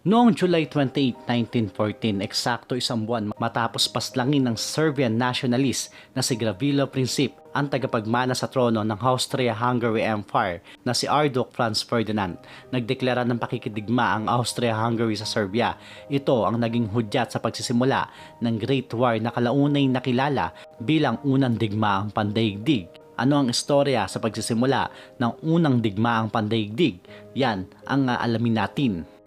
Noong July 28, 1914, eksakto isang buwan matapos paslangin ng Serbian nationalist na si Gravilo Princip ang tagapagmana sa trono ng Austria-Hungary Empire na si Archduke Franz Ferdinand. Nagdeklara ng pakikidigma ang Austria-Hungary sa Serbia. Ito ang naging hudyat sa pagsisimula ng Great War na kalaunay nakilala bilang unang digmaang pandaigdig. Ano ang istorya sa pagsisimula ng unang digmaang pandaigdig? Yan ang uh, alamin natin.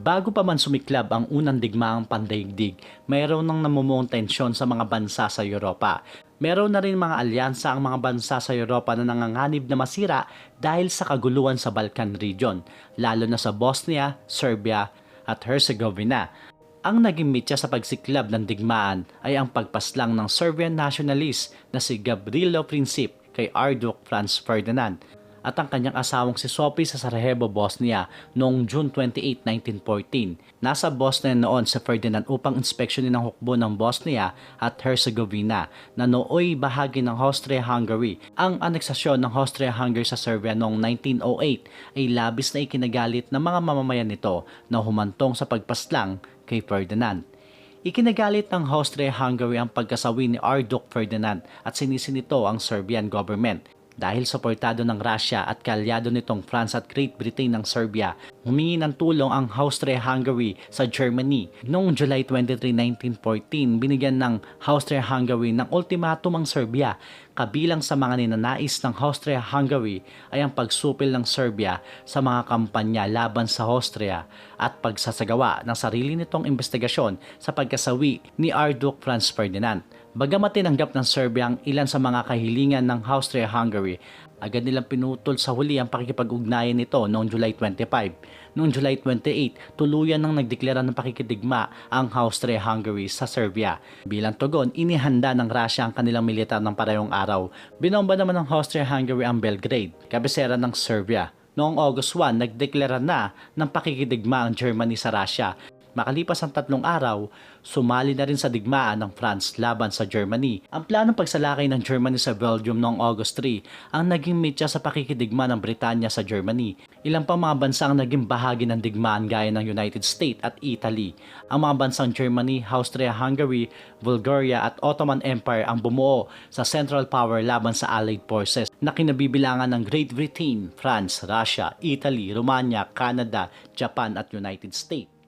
Bago pa man sumiklab ang unang digmaang pandaigdig, mayroon nang namumuong tensyon sa mga bansa sa Europa. Meron na rin mga alyansa ang mga bansa sa Europa na nanganganib na masira dahil sa kaguluhan sa Balkan region, lalo na sa Bosnia, Serbia at Herzegovina. Ang naging mitya sa pagsiklab ng digmaan ay ang pagpaslang ng Serbian nationalist na si Gavrilo Princip kay Archduke Franz Ferdinand at ang kanyang asawang si Sophie sa Sarajevo, Bosnia noong June 28, 1914. Nasa Bosnia noon si Ferdinand upang inspeksyonin ang hukbo ng Bosnia at Herzegovina na nooy bahagi ng Austria-Hungary. Ang aneksasyon ng Austria-Hungary sa Serbia noong 1908 ay labis na ikinagalit ng mga mamamayan nito na humantong sa pagpaslang kay Ferdinand. Ikinagalit ng Austria-Hungary ang pagkasawi ni Archduke Ferdinand at sinisi nito ang Serbian government dahil suportado ng Russia at kalyado nitong France at Great Britain ng Serbia, humingi ng tulong ang Austria-Hungary sa Germany. Noong July 23, 1914, binigyan ng Austria-Hungary ng ultimatum ang Serbia. Kabilang sa mga ninanais ng Austria-Hungary ay ang pagsupil ng Serbia sa mga kampanya laban sa Austria at pagsasagawa ng sarili nitong investigasyon sa pagkasawi ni Archduke Franz Ferdinand. Bagamat tinanggap ng Serbia ang ilan sa mga kahilingan ng Austria-Hungary, agad nilang pinutol sa huli ang pakikipag-ugnayan nito noong July 25. Noong July 28, tuluyan nang nagdeklara ng pakikidigma ang Austria-Hungary sa Serbia. Bilang tugon, inihanda ng Russia ang kanilang militar ng parehong araw. Binomba naman ng Austria-Hungary ang Belgrade, kabisera ng Serbia. Noong August 1, nagdeklara na ng pakikidigma ang Germany sa Russia Makalipas ang tatlong araw, sumali na rin sa digmaan ng France laban sa Germany. Ang planong pagsalakay ng Germany sa Belgium noong August 3 ang naging mitya sa pakikidigma ng Britanya sa Germany. Ilang pa mga bansa ang naging bahagi ng digmaan gaya ng United States at Italy. Ang mga bansang Germany, Austria-Hungary, Bulgaria at Ottoman Empire ang bumuo sa Central Power laban sa Allied Forces na kinabibilangan ng Great Britain, France, Russia, Italy, Romania, Canada, Japan at United States.